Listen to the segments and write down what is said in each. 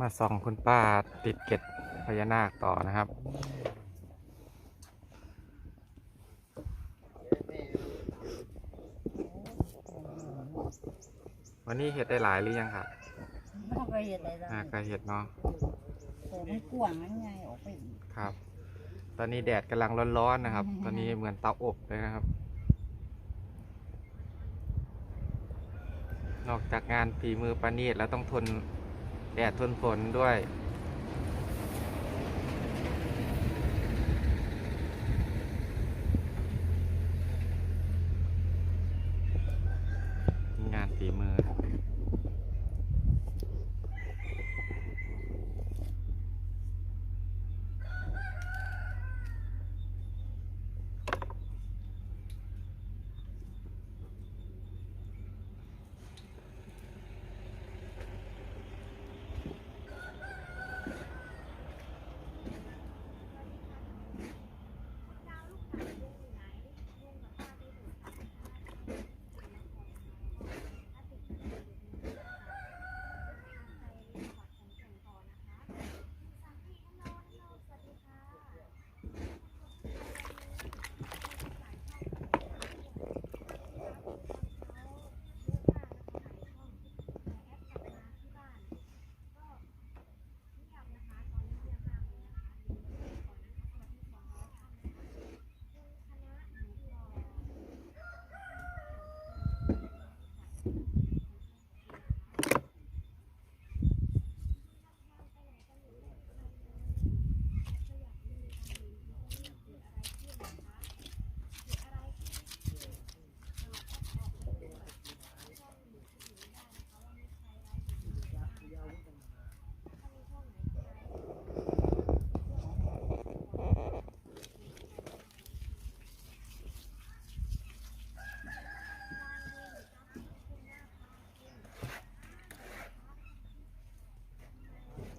มาส่องคุณป้าติดเกล็ดพญานาคต่อนะครับ วันนี้เห็ดได้หลายหรือยังครับเขาก็เห็ดอะไรอ่าได้ก็เห็ดเนาะโอ้มันกว้างมันไงออกไปอีกครับ ตอนนี้แดดกำลังร้อนๆนะครับ ตอนนี้เหมือนเตาอบเลยนะครับ นอกจากงานฝีมือประณีตแล้วต้องทน แดดทนฝนด้วย งานฝีมือ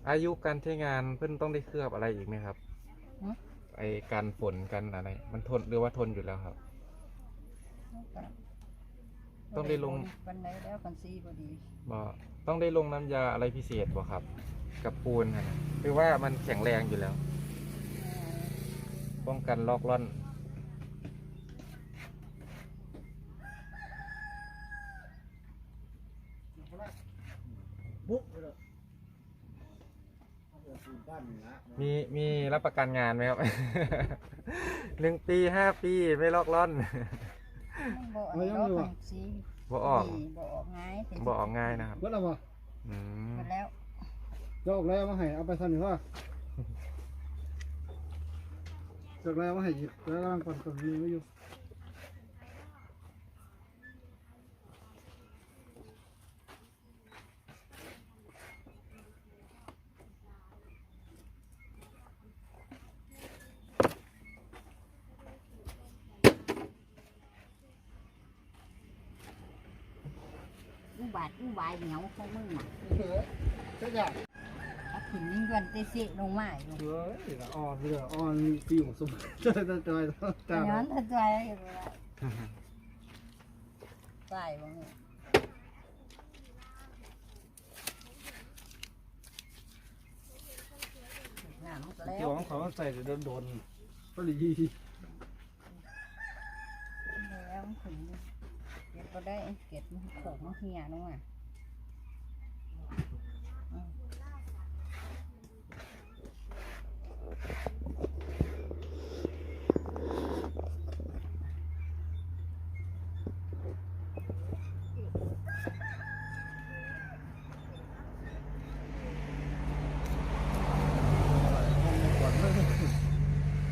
อายุการใช้งานเพิ่นต้องได้เคลือบอะไรอีกไหมครับไอการฝนกันอะไร มันทนหรือว่าทนอยู่แล้วครับ ต้องได้ลงปันไดแล้วกันซีพอดีบอต้องได้ลงน้ำยาอะไรพิเศษบ่ครับ กับปูนนะหรือว่ามันแข็งแรงอยู่แล้ว ป้องกันลอกล่อนบุ๊กเลยเอาไปปูนบ้านนี่ละ มีมีรับประกันงานไหมครับ หนึ่งปีห้าปีไม่ลอกล่อน บ่อันนี้เราทำซีบ่ออกดีบ่ออกง่ายแต่บ่ออกง่ายนะครับเบิดแล้วบ่อืมหมดแล้วยกแล้วมาให้เอาไปสั่นหรือว่ยกแล้วมาให้อีกแล้วร่างก่อนกับมีไว้อยู่ บาทอุบายเหนียวของมึงน่ะเฮ้ยเจ๊อยากเอาขึ้นยิ่งยวนเตะเสะลงมาอยู่เฮ้ยละอ่อนเรืออ่อนฟิวสมจอยจอยจอยแต่จ้าย้อนถ้าใจอยู่แล้วใส่บ่เนี่ยน้ำมันก็แล้ที่วของเขาใส่โดนโดนก็ดี แล้วมันขึ้นเก็บก็ได้ เก็บมันโขกมันเหี่งอะ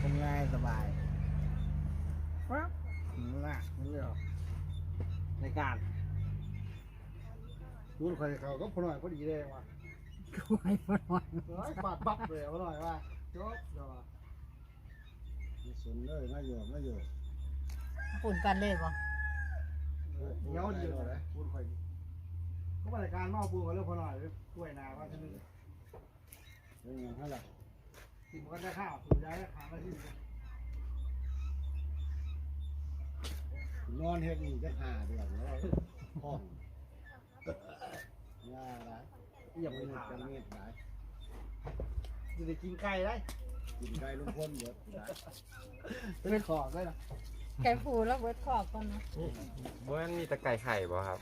ทำง่ายสบายครับนั่นแหละนี่เหรอในการ พูดใครเขาก็พอหน่อยพอดีเลยว่ะกล้วยบ่หน่อยร้อยบาทปั๊บเลยพอหน่อยว่ะจบเดี๋ยวว่ะไม่สนเลยไม่อยู่ไม่อยู่ปุ่นกันเลยบ่เงี้ยวดีเลยพูดใครเขาบริการนอกปูกันเรื่องพอหน่อยกล้วยนาว่าจะนึกเป็นยังไงล่ะกินกันได้ข้าวสูย้ายขามาที่นอนเฮ็ดอีกจะหาเดือนแล้วห้อง ยาละเอี่ยมเมีไปดถามจะเมีดหลายจะได้กินไก่ได้ กินไก่ลุงพลเบิดได้เป็นขอบได้หรอไก่ผูแล้วเบิดขอบก่อนนะบ่มันมีแต่ไก่ไข่บ่ครับ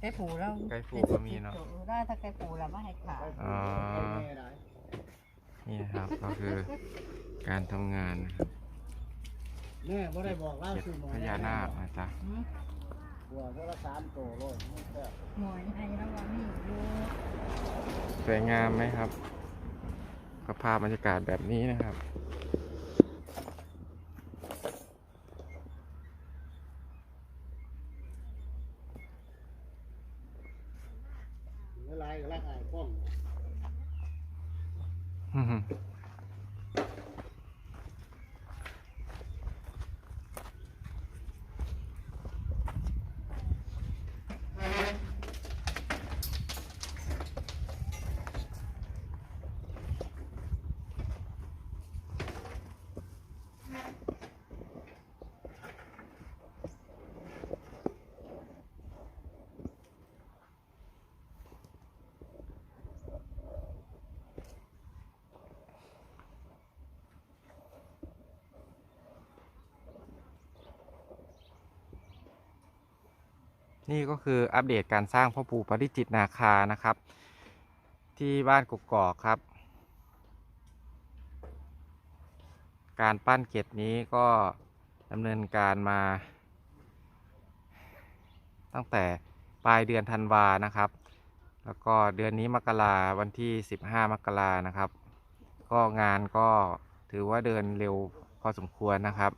ไก่ผูแล้วไก่ผูก็มีเนาะได้ถ้าไก่ผูแล้วมาให้ขายอ๋อไก่แม่ได้นี่นะครับก็คือการทำงานนะครับแม่บ่ได้บอกเล่าเก็บคือหมอพญานาคนะจ๊ะ หืมหัวเท่าละสามโตโลดไม่แซ่บหมอยให้แล้วว่ามีอยู่สวยงามไหมครับก็ภาพบรรยากาศแบบนี้นะครับ เวลาก็รักอายกล้อง นี่ก็คืออัปเดตการสร้างพ่อปู่ปริจิตนาคานะครับ ที่บ้านกกอกครับ การปั้นเกตนี้ก็ดำเนินการมา ตั้งแต่ปลายเดือนธันวานะครับ แล้วก็เดือนนี้มกราวันที่ 15 มกรานะครับ ก็งานก็ถือว่าเดินเร็วพอสมควรนะครับ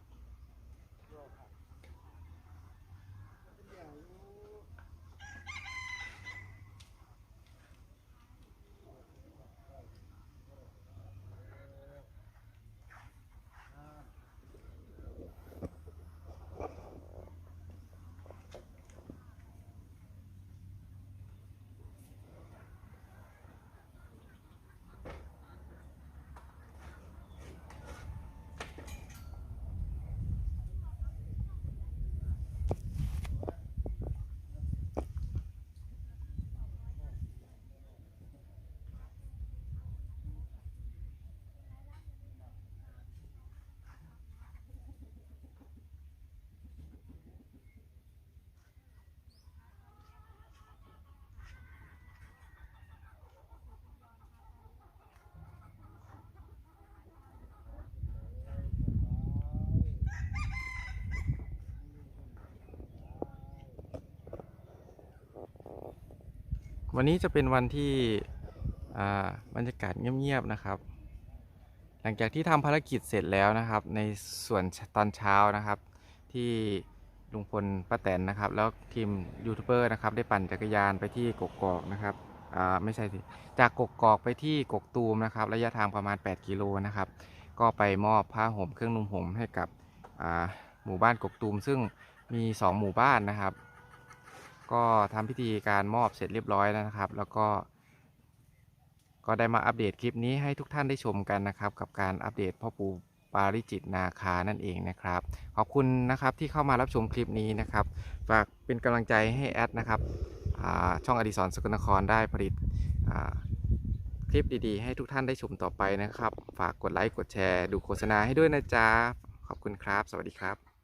วันนี้จะเป็นวันที่บรรยากาศเงียบๆนะครับ หลังจากที่ทำภารกิจเสร็จแล้วนะครับ ในส่วนตอนเช้านะครับ ที่ลุงพลป้าแตนนะครับ แล้วทีมยูทูบเบอร์นะครับ ได้ปั่นจักรยานไปที่กกอกนะครับไม่ใช่สิจากกกอกไปที่กกตูมนะครับ ระยะทางประมาณ 8 กิโลนะครับ ก็ไปมอบผ้าห่มเครื่องนุ่งห่มให้กับหมู่บ้านกกตูม ซึ่งมี 2 หมู่บ้านนะครับ ก็ทำพิธีการมอบเสร็จเรียบร้อยแล้วนะครับ แล้วก็ ก็ได้มาอัปเดตคลิปนี้ให้ทุกท่านได้ชมกันนะครับ กับการอัปเดตพ่อปู่ปาริจิตนาคานั่นเองนะครับ ขอบคุณนะครับที่เข้ามารับชมคลิปนี้นะครับ ฝากเป็นกำลังใจให้แอดนะครับช่องอดิศรสกลนครได้ผลิตคลิปดีๆ ให้ทุกท่านได้ชมต่อไปนะครับ ฝากกดไลค์กดแชร์ ดูโฆษณาให้ด้วยนะจ๊ะ ขอบคุณครับ สวัสดีครับ